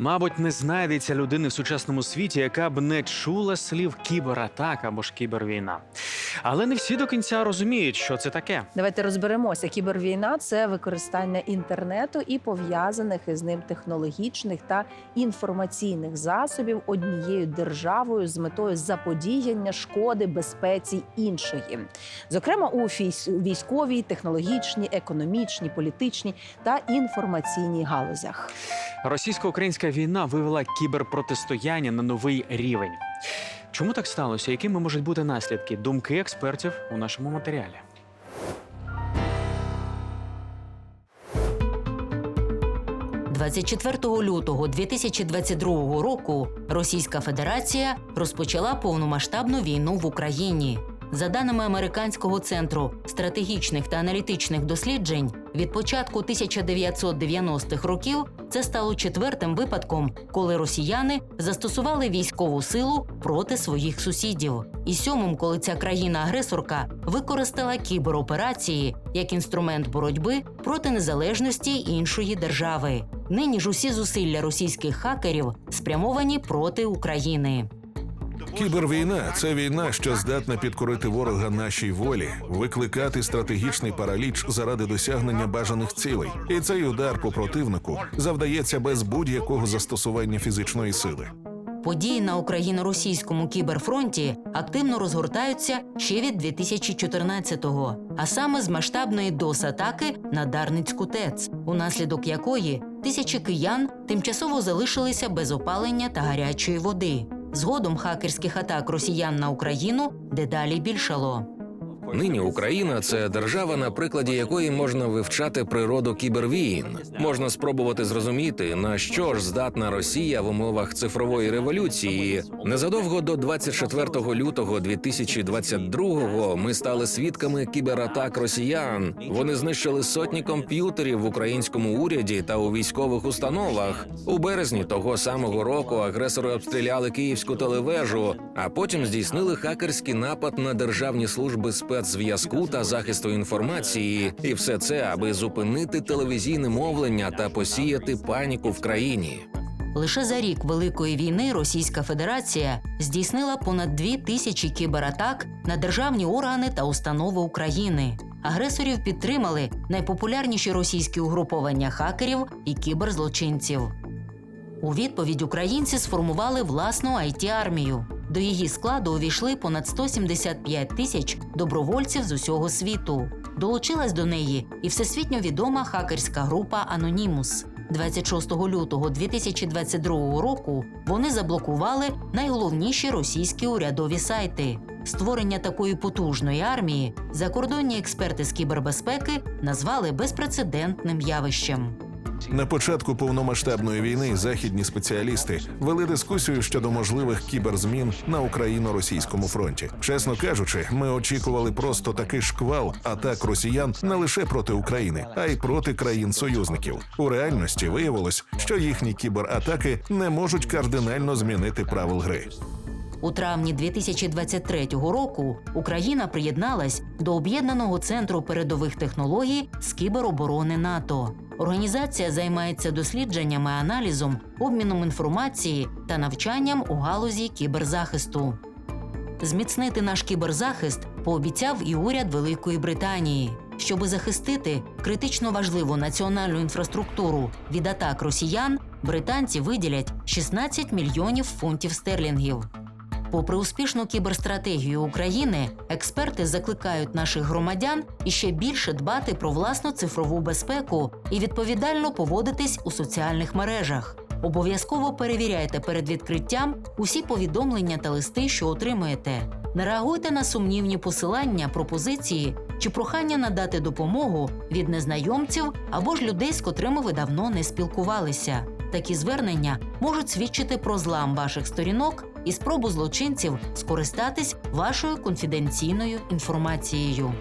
Мабуть, не знайдеться людини в сучасному світі, яка б не чула слів кібератак або ж кібервійна. Але не всі до кінця розуміють, що це таке. Давайте розберемося. Кібервійна це використання інтернету і пов'язаних із ним технологічних та інформаційних засобів однією державою з метою заподіяння шкоди безпеці іншої, зокрема у військовій, технологічній, економічній, політичній та інформаційній галузях. Російсько-українська війна вивела кіберпротистояння на новий рівень. Чому так сталося? Якими можуть бути наслідки? Думки експертів у нашому матеріалі. – 24 лютого 2022 року Російська Федерація розпочала повномасштабну війну в Україні. За даними Американського центру стратегічних та аналітичних досліджень, від початку 1990-х років це стало четвертим випадком, коли росіяни застосували військову силу проти своїх сусідів, і сьомим, коли ця країна-агресорка використала кібероперації як інструмент боротьби проти незалежності іншої держави. Нині ж усі зусилля російських хакерів спрямовані проти України. Кібервійна це війна, що здатна підкорити ворога нашій волі, викликати стратегічний параліч заради досягнення бажаних цілей. І цей удар по противнику завдається без будь-якого застосування фізичної сили. Події на україно-російському кіберфронті активно розгортаються ще від 2014-го, а саме з масштабної дос-атаки на Дарницьку ТЕЦ, унаслідок якої тисячі киян тимчасово залишилися без опалення та гарячої води. Згодом хакерських атак росіян на Україну дедалі більшало. Нині Україна це держава, на прикладі якої можна вивчати природу кібервійн. Можна спробувати зрозуміти, на що ж здатна Росія в умовах цифрової революції. Незадовго до 24 лютого 2022-го ми стали свідками кібератак росіян. Вони знищили сотні комп'ютерів в українському уряді та у військових установах. У березні того самого року агресори обстріляли київську телевежу, а потім здійснили хакерський напад на державні служби спецзв'язку та захисту інформації, і все це, аби зупинити телевізійне мовлення та посіяти паніку в країні. Лише за рік Великої війни Російська Федерація здійснила понад дві тисячі кібератак на державні органи та установи України. Агресорів підтримали найпопулярніші російські угруповання хакерів і кіберзлочинців. У відповідь українці сформували власну it армію До її складу увійшли понад 175 тисяч добровольців з усього світу. Долучилась до неї і всесвітньо відома хакерська група Анонімус. 26 лютого 2022 року вони заблокували найголовніші російські урядові сайти. Створення такої потужної армії закордонні експерти з кібербезпеки назвали безпрецедентним явищем. На початку повномасштабної війни західні спеціалісти вели дискусію щодо можливих кіберзмін на україно-російському фронті. Чесно кажучи, ми очікували просто такий шквал атак росіян не лише проти України, а й проти країн-союзників. У реальності виявилось, що їхні кібератаки не можуть кардинально змінити правил гри. У травні 2023 року Україна приєдналась до об'єднаного центру передових технологій з кібероборони НАТО. Організація займається дослідженнями, аналізом, обміном інформації та навчанням у галузі кіберзахисту. Зміцнити наш кіберзахист пообіцяв і уряд Великої Британії. Щоби захистити критично важливу національну інфраструктуру від атак росіян, британці виділять 16 мільйонів фунтів стерлінгів. Попри успішну кіберстратегію України, експерти закликають наших громадян іще більше дбати про власну цифрову безпеку і відповідально поводитись у соціальних мережах. Обов'язково перевіряйте перед відкриттям усі повідомлення та листи, що отримуєте. Не реагуйте на сумнівні посилання, пропозиції чи прохання надати допомогу від незнайомців або ж людей, з котрими ви давно не спілкувалися. Такі звернення можуть свідчити про злам ваших сторінок і спробу злочинців скористатись вашою конфіденційною інформацією.